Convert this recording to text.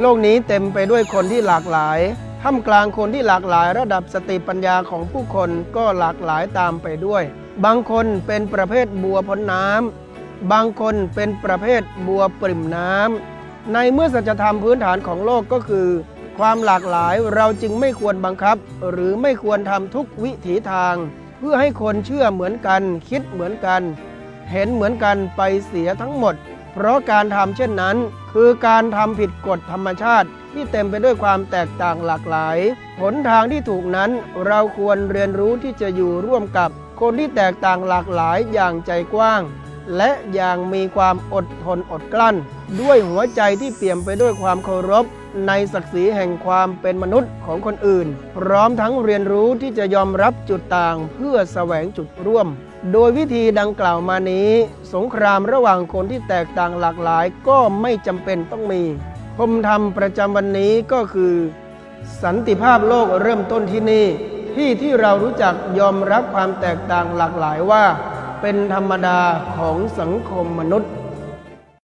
โลกนี้เต็มไปด้วยคนที่หลากหลาย ท่ามกลางคนที่หลากหลายระดับสติปัญญาของผู้คนก็หลากหลายตามไปด้วย บางคนเป็นประเภทบัวพ้นน้ำ บางคนเป็นประเภทบัวปริ่มน้ำ ในเมื่อสัจธรรมพื้นฐานของโลกก็คือ ความหลากหลายเราจึงไม่ควรบังคับ หรือไม่ควรทำทุกวิถีทาง เพื่อให้คนเชื่อเหมือนกัน คิดเหมือนกัน เห็นเหมือนกันไปเสียทั้งหมด เพราะการทำเช่นนั้น คือการทำผิดกฎธรรมชาติที่เต็มไปด้วยความแตกต่างหลากหลาย หนทางที่ถูกนั้นเราควรเรียนรู้ที่จะอยู่ร่วมกับคนที่แตกต่างหลากหลายอย่างใจกว้าง และอย่างมีความอดทนอดกลั้น ด้วยหัวใจที่เปี่ยมไปด้วยความเคารพ ในศักดิ์ศรีแห่งความเป็นมนุษย์ของคนอื่น พร้อมทั้งเรียนรู้ที่จะยอมรับจุดต่างเพื่อแสวงจุดร่วม โดยวิธีดังกล่าวมานี้ สงครามระหว่างคนที่แตกต่างหลากหลายก็ไม่จำเป็นต้องมีพมธรรมประจำวันนี้ก็คือ สันติภาพโลกเริ่มต้นที่นี่ ที่ที่เรารู้จักยอมรับความแตกต่างหลากหลายว่า เป็นธรรมดาของสังคมมนุษย์